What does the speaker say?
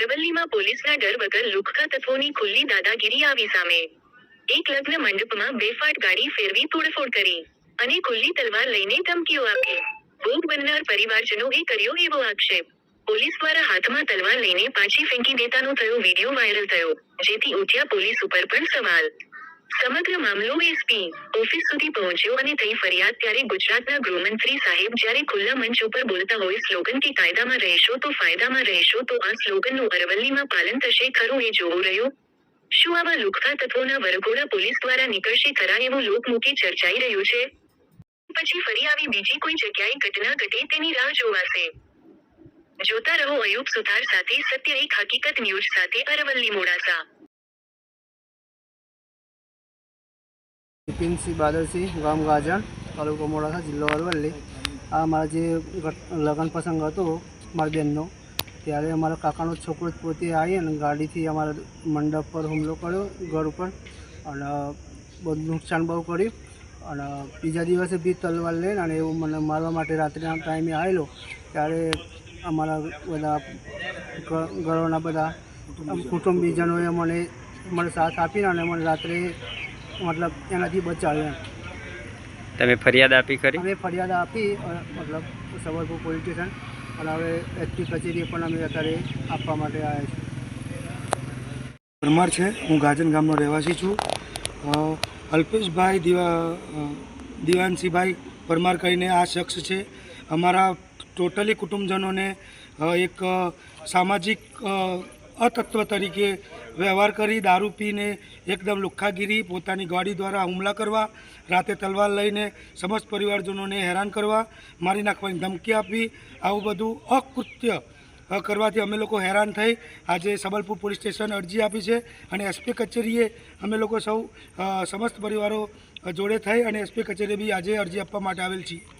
અરવલ્લીમાં પોલીસના ડર વગર લુખ્ખા તત્વોની ખુલ્લી દાદાગીરી આવી સામે. એક લગ્ન મંડપમાં બેફાટ ગાડી ફેરવી તોડફોડ કરી અને ખુલ્લી તલવાર લઈને ધમકીઓ આપી. ભોગ બનનાર પરિવારજનોએ કર્યો એવો આક્ષેપ. પોલીસ દ્વારા હાથમાં તલવાર લઈને પાછી ફેંકી દેતાનો થયો વીડિયો વાયરલ થયો, જેથી ઉઠ્યા પોલીસ ઉપર પણ સવાલ. સમગ્ર મામલો એસપી ઓફિસ સુધી પહોંચ્યો અને થઈ ફરિયાદ ત્યારે ગુજરાતના ગૃહમંત્રી સાહેબ જ્યારે ખુલ્લા મંચ ઉપર બોલતા હોય સ્લોગન કે કાયદામાં રહેશો તો ફાયદામાં રહેશો તો આ સ્લોગનનું અરવલ્લીમાં પાલન થશે ખરું એ જોવું રહ્યું. શું આવા લુખા તત્વોના વરઘોડા પોલીસ દ્વારા નીકળશે ખરા એવું લોકમુખી ચર્ચાઈ રહ્યું છે? પછી ફરી આવી બીજી કોઈ જગ્યાએ ઘટના ઘટે તેની રાહ જોવાશે. જોતા રહો અયુબ સુથાર સાથે સત્ય એક હકીકત ન્યૂઝ સાથે અરવલ્લી મોડાસા. બિપિનસિંહ બાદરસિંહ ગામ ગાજણ તાલુકો મોડાસા, જિલ્લો અરવલ્લી. આ મારા જે લગ્ન પ્રસંગ હતો મારી બહેનનો ત્યારે અમારા કાકાનો છોકરો જ પોતે આવી અને ગાડીથી અમારા મંડપ પર હુમલો કર્યો, ઘર ઉપર. અને બધું નુકસાન બહુ કર્યું. અને બીજા દિવસે બી તલવાર લઈને અને એવું મને મારવા માટે રાત્રિના ટાઈમે આવેલો, ત્યારે અમારા બધા ઘરોના બધા કુટુંબીજનોએ મને મને સાથ આપીને અને મને રાત્રે મતલબ એનાથી બચાવ્યો એમ. તમે ફરિયાદ આપી કરી અમે ફરિયાદ આપી મતલબ સવરપુર પોલીસ સ્ટેશન અને હવે એસટી કચેરીએ પણ અમે અત્યારે આપવા માટે આવ્યા છીએ. પરમાર છે હું ગાજન ગામનો રહેવાસી છું. અલ્પેશભાઈ દિવા દિવાનસિંહભાઈ પરમાર કરીને આ શખ્સ છે. અમારા ટોટલી કુટુંબજનોને એક સામાજિક અતત્વ તરીકે વ્યવહાર કરી દારૂ પીને એકદમ લુખ્ખાગીરી, પોતાની ગાડી દ્વારા હુમલા કરવા, રાતે તલવાર લઈને સમસ્ત પરિવારજનોને હેરાન કરવા, મારી નાખવાની ધમકી આપવી, આવું બધું અકૃત્ય કરવાથી અમે લોકો હેરાન થઈ. આજે સબલપુર પોલીસ સ્ટેશન અરજી આપી છે અને એસપી કચેરીએ અમે લોકો સૌ સમસ્ત પરિવારો જોડે થઈ અને એસપી કચેરીએ બી આજે અરજી આપવા માટે આવેલ છીએ.